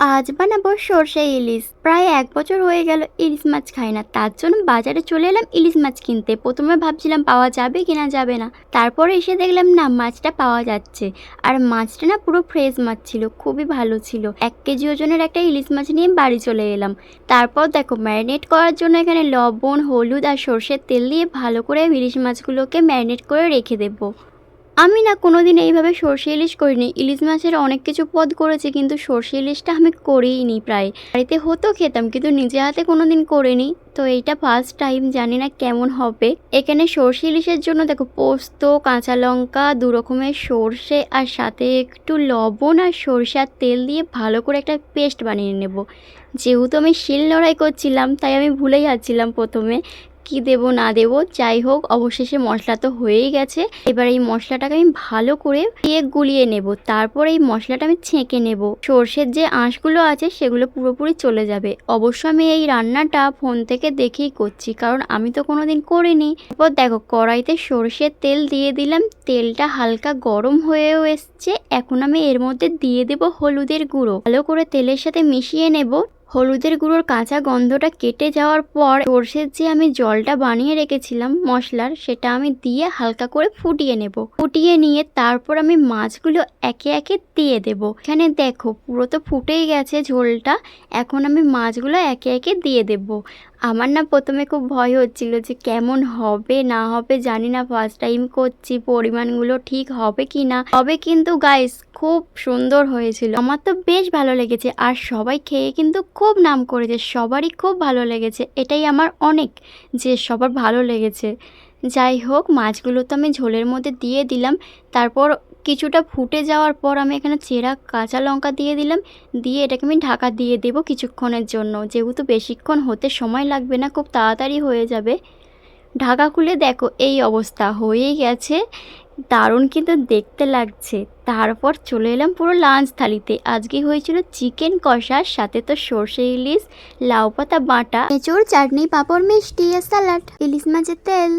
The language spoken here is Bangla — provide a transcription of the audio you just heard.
আজ বানাবো সর্ষে ইলিশ। প্রায় এক বছর হয়ে গেল ইলিশ মাছ খাই না। তার জন্য বাজারে চলে এলাম ইলিশ মাছ কিনতে। প্রথমে ভাবছিলাম পাওয়া যাবে কিনা যাবে না। তারপরে এসে দেখলাম না, মাছটা পাওয়া যাচ্ছে। আর মাছটা না পুরো ফ্রেশ মাছ ছিল, খুবই ভালো ছিল। এক কেজি ওজনের একটা ইলিশ মাছ নিয়ে বাড়ি চলে এলাম। তারপর দেখো ম্যারিনেট করার জন্য এখানে লবণ, হলুদ আর সর্ষের তেল দিয়ে ভালো করে ইলিশ মাছগুলোকে ম্যারিনেট করে রেখে দেবো। আমি না কোনোদিন এইভাবে সর্ষে ইলিশ করিনি। ইলিশ মাছের অনেক কিছু পদ করেছি, কিন্তু সর্ষে ইলিশটা আমি করিনি প্রায়। বাড়িতে হতো খেতাম, কিন্তু নিজে হাতে কোনোদিন করিনি। তো এইটা ফার্স্ট টাইম জানি না কেমন হবে। এখানে সর্ষে ইলিশের জন্য দেখো, পোস্ত, কাঁচা লঙ্কা, দু রকমের সর্ষে, আর সাথে একটু লবণ আর সরষে আর তেল দিয়ে ভালো করে একটা পেস্ট বানিয়ে নেব। যেহেতু আমি শিল লড়াই করছিলাম, তাই আমি ভুলে যাচ্ছিলাম প্রথমে। কি দেব, না দেব, যাই হোক, অবশেষে মশলা তো হয়েই গেছে। এবার এই মশলাটাকে আমি ভালো করে দিয়ে গুলিয়ে নেব। তারপর এই মশলাটা আমি ছেঁকে নেব। সর্ষের যে আঁশগুলো আছে, সেগুলো পুরোপুরি চলে যাবে। অবশ্য আমি এই রান্নাটা ফোন থেকে দেখেই করছি, কারণ আমি তো কোনোদিন করিনি। তারপর দেখো, কড়াইতে সর্ষের তেল দিয়ে দিলাম। তেলটা হালকা গরম হয়েও এসছে। এখন আমি এর মধ্যে দিয়ে দেব হলুদের গুঁড়ো। ভালো করে তেলের সাথে মিশিয়ে নেব। হলুদের গুঁড়োর কাঁচা গন্ধটা কেটে যাওয়ার পর সর্ষের যে আমি জলটা বানিয়ে রেখেছিলাম মশলার, সেটা আমি দিয়ে হালকা করে ফুটিয়ে নেব। ফুটিয়ে নিয়ে তারপর আমি মাছগুলো একে একে দিয়ে দেব। এখানে দেখো, পুরো তো ফুটেই গেছে ঝোলটা। এখন আমি মাছগুলো একে একে দিয়ে দেব। আমার না প্রথমে খুব ভয় হচ্ছিল যে কেমন হবে, না হবে, জানি না ফার্স্ট টাইম করছি, পরিমাণগুলো ঠিক হবে কি না হবে কিন্তু গাইস খুব সুন্দর হয়েছিল। আমার তো বেশ ভালো লেগেছে আর সবাই খেয়ে কিন্তু খুব নাম করেছে, সবারই খুব ভালো লেগেছে। এটাই আমার অনেক যে সবার ভালো লেগেছে। যাই হোক, মাছগুলো তো আমি ঝোলের মধ্যে দিয়ে দিলাম। তারপর কিছুটা ফুটে যাওয়ার পর আমি এখানে চেরা কাঁচা লঙ্কা দিয়ে দিলাম। দিয়ে এটাকে আমি ঢাকা দিয়ে দেব কিছুক্ষণের জন্য। যেহেতু বেশিক্ষণ হতে সময় লাগবে না, খুব তাড়াতাড়ি হয়ে যাবে। ঢাকা খুলে দেখো, এই অবস্থা হয়েই গেছে। দারুণ কিন্তু দেখতে লাগছে। তারপর চলে এলাম পুরো লাঞ্চ থালিতে। আজকে হয়েছিল চিকেন কষার, সাথে তো সর্ষে ইলিশ, লাউ পাতা বাটা, এঁচোড়, চাটনি, পাঁপড়, মিষ্টি, আর স্যালাড ইলিশ মাছের তেল।